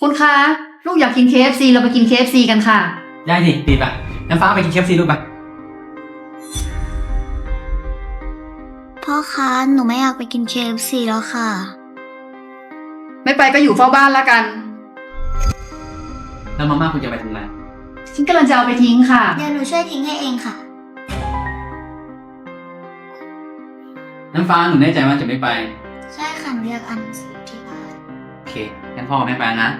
คุณคะ ลูกอยากกิน KFC เราไปกิน KFC กันค่ะ ได้ดิดีป่ะน้ำฟ้าไปกินเคฟซีลูกป่ะพ่อคะ หนูไม่อยากไปกิน KFC แล้วค่ะ ไม่ไปก็อยู่เฝ้าบ้านละกัน แล้วมาม่าคุณจะไปทำอะไรฉันกำลังจะเอาไปทิ้งค่ะ เดี๋ยวหนูช่วยทิ้งให้เองค่ะ น้ำฟ้าหนูแน่ใจว่าจะไม่ไป ใช่ค่ะหนูอยากอ่านหนังสือที่บ้าน โอเคงั้นพ่อกับแม่ไปนะ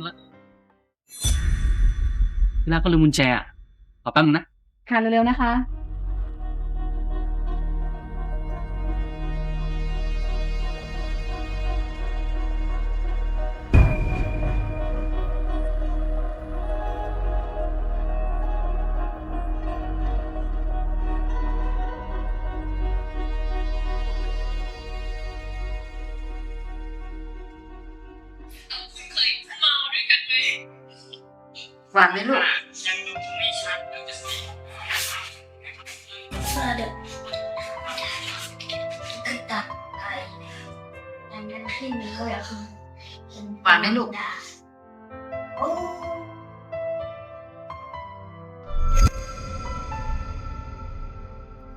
ขึ้นละเวลาก็ลืมกุญแจอะขอแป๊บนึงนะ ค่ะเร็วๆนะคะ หวานไหมลูกเพื่อเด็กตึกตักไปดังนั้นพี่มีก็อยากหวานไหมลูกโอ้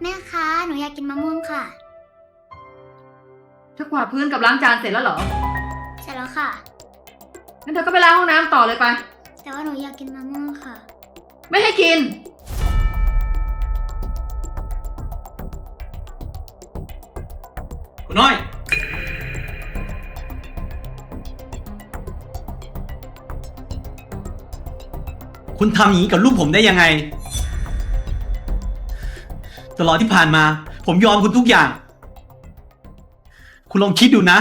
แม่คะ หนูอยากกินมะม่วงค่ะถ้ากวาดพื้นกับล้างจานเสร็จแล้วเหรอ เสร็จแล้วค่ะ งั้นเธอก็ไปล้างห้องน้ำต่อเลยไป แต่ว่าหนูอยากกินมะม่วงค่ะ ไม่ให้กิน คุณน้อย คุณทำอย่างนี้กับลูกผมได้ยังไง ตลอดที่ผ่านมา ผมยอมคุณทุกอย่าง คุณลองคิดดูนะ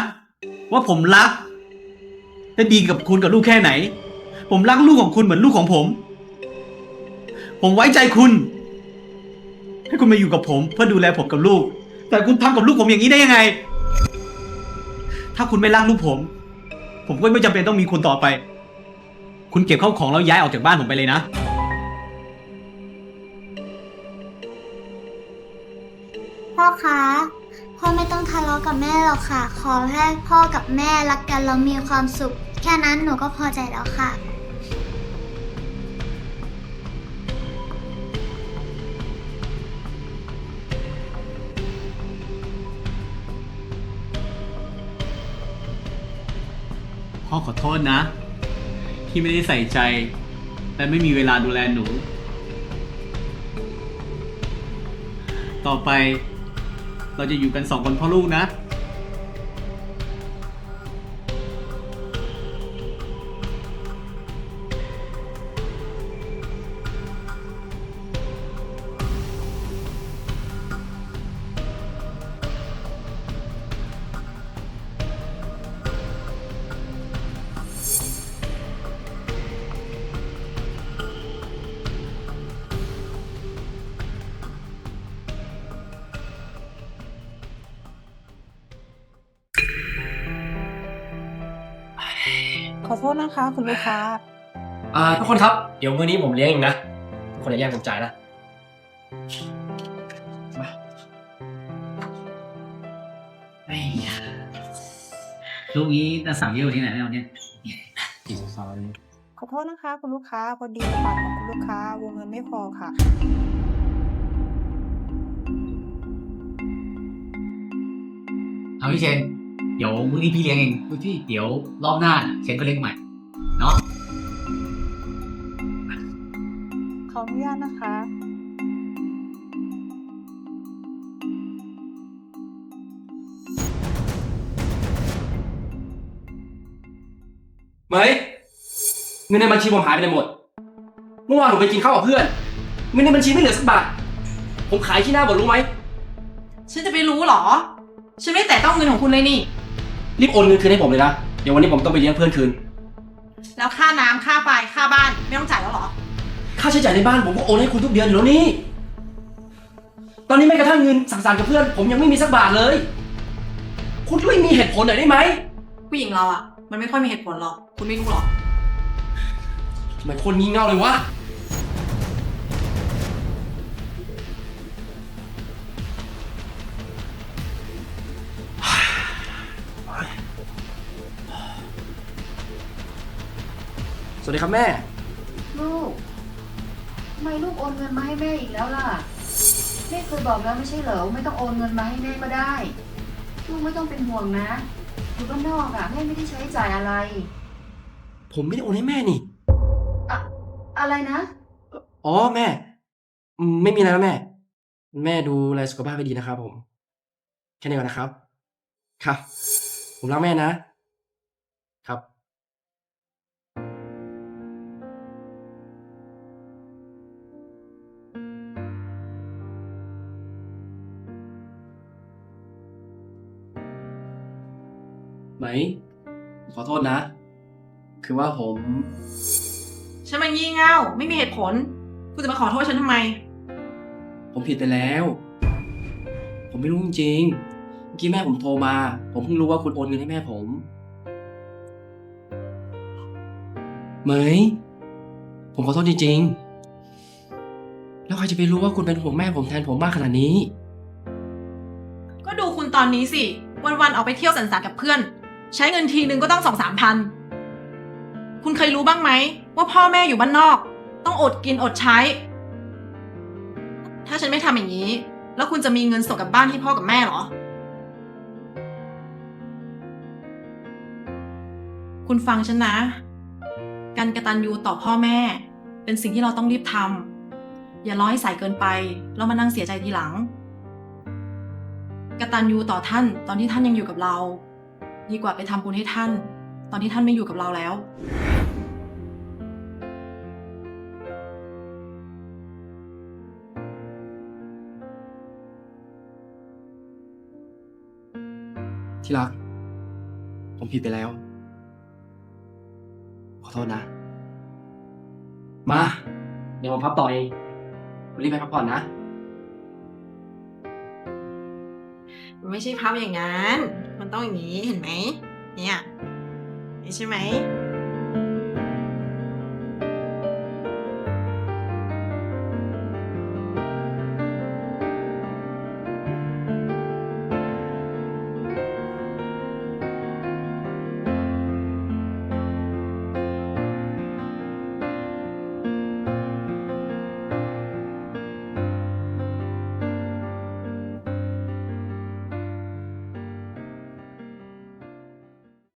ว่าผมรัก และดีกับคุณกับลูกแค่ไหน ผมรักลูกของคุณเหมือนลูกของผม ผมไว้ใจคุณ ให้คุณมาอยู่กับผม เพื่อดูแลผมกับลูก แต่คุณทำกับลูกผมอย่างนี้ได้ยังไง ถ้าคุณไม่รักลูกผม ผมก็ไม่จำเป็นต้องมีคุณต่อไป คุณเก็บข้าวของแล้วย้ายออกจากบ้านผมไปเลยนะ พ่อคะ พ่อกับแม่หรอกค่ะ ขอแค่พ่อกับแม่รักกันแล้วมีความสุข แค่นั้นหนูก็พอใจแล้วค่ะ พ่อขอโทษนะ ที่ไม่ได้ใส่ใจ และไม่มีเวลาดูแลหนู ต่อไป เราจะอยู่กันสองคนพ่อลูกนะ อโทษนะคะ คุณลูกค้า อ่าทุกคนครับเดี๋ยวมื้อนี้ผมเลี้ยงเองนะทุกคนอย่าแย่งผมจ่ายนะไอ้ยาลูกนี้น่าสั่งเยอะกว่าที่ไหนแน่วันเนี้ยขอโทษนะคะ คุณลูกค้าพอดีบัตรของคุณลูกค้าวงเงินไม่พอค่ะ เอาพี่เชนเดี๋ยวมื้อนี้พี่เลี้ยงเองดูที่เดี๋ยวรอบหน้าเชนก็เลี้ยงใหม่ เนาะขออนุญาตนะคะเหมยเงินในบัญชีผมหายไปไหนหมด เมื่อวานผมไปกินข้าวกับเพื่อน เงินในบัญชีไม่เหลือสักบาท ผมขายที่หน้าบ่อนรู้ไหม ฉันจะไปรู้เหรอ ฉันไม่แตะต้องเงินของคุณเลยนี่ รีบโอนเงินคืนให้ผมเลยนะ เดี๋ยววันนี้ผมต้องไปเลี้ยงเพื่อนคืน แล้วค่าน้ำค่าไฟค่าบ้านไม่ต้องจ่ายแล้วเหรอ ค่าใช้จ่ายในบ้านผมก็โอนให้คุณทุกเดือนอยู่แล้วนี่ ตอนนี้แม้กระทั่งเงินสั่งสรรค์กับเพื่อน ผมยังไม่มีสักบาทเลย คุณช่วยมีเหตุผลหน่อยได้ไหมผู้หญิงเราอะมันไม่ค่อยมีเหตุผลหรอก คุณไม่รู้หรอก ทำไมคนงี่เง่าเลยวะ สวัสดีครับแม่ ลูกทำไมลูกโอนเงินมาให้แม่อีกแล้วล่ะ แม่เคยบอกแล้วไม่ใช่เหรอว่าไม่ต้องโอนเงินมาให้แม่ก็ได้ ลูกไม่ต้องเป็นห่วงนะอยู่บ้านนอกอะแม่ไม่ได้ใช้จ่ายอะไร ผมไม่ได้โอนให้แม่นี่ อะไรนะ อ๋อแม่อืมไม่มีอะไรแล้วแม่ แม่ดูแลสุขภาพให้ดีนะครับผม แค่นี้ก่อนนะครับ ครับ ผมรักแม่นะ ไหม ขอโทษนะ คือว่าผม ฉันมันงี่เง่าไม่มีเหตุผล คุณจะมาขอโทษฉันทำไม ผมผิดไปแล้ว ผมไม่รู้จริงๆเมื่อกี้แม่ผมโทรมา ผมเพิ่งรู้ว่าคุณโอนเงินให้แม่ผมเหมยผมขอโทษจริงๆ แล้วใครจะไปรู้ว่าคุณเป็นห่วงแม่ผมแทนผมมากขนาดนี้ ก็ดูคุณตอนนี้สิ วันๆออกไปเที่ยวสันสานกับเพื่อน ใช้เงินทีนึงก็ต้องสองสามพัน คุณเคยรู้บ้างไหม ว่าพ่อแม่อยู่บ้านนอก ต้องอดกินอดใช้ ถ้าฉันไม่ทำอย่างนี้ แล้วคุณจะมีเงินส่งกลับบ้านให้พ่อกับแม่เหรอ คุณฟังฉันนะ การกระตันยูต่อพ่อแม่ เป็นสิ่งที่เราต้องรีบทำอย่ารอให้สายเกินไป แล้วมานั่งเสียใจทีหลังกระตัญญูต่อท่านตอนที่ท่านยังอยู่กับเรา ดีกว่าไปทำบุญให้ท่าน ตอนที่ท่านไม่อยู่กับเราแล้ว ที่รัก ผมผิดไปแล้ว ขอโทษนะ มา เดี๋ยวผมพับต่อเองรีบไปพักผ่อนนะ มันไม่ใช่ภาพอย่างนั้น มันต้องอย่างนี้เห็นไหมเนี่ยนี่ใช่ไหม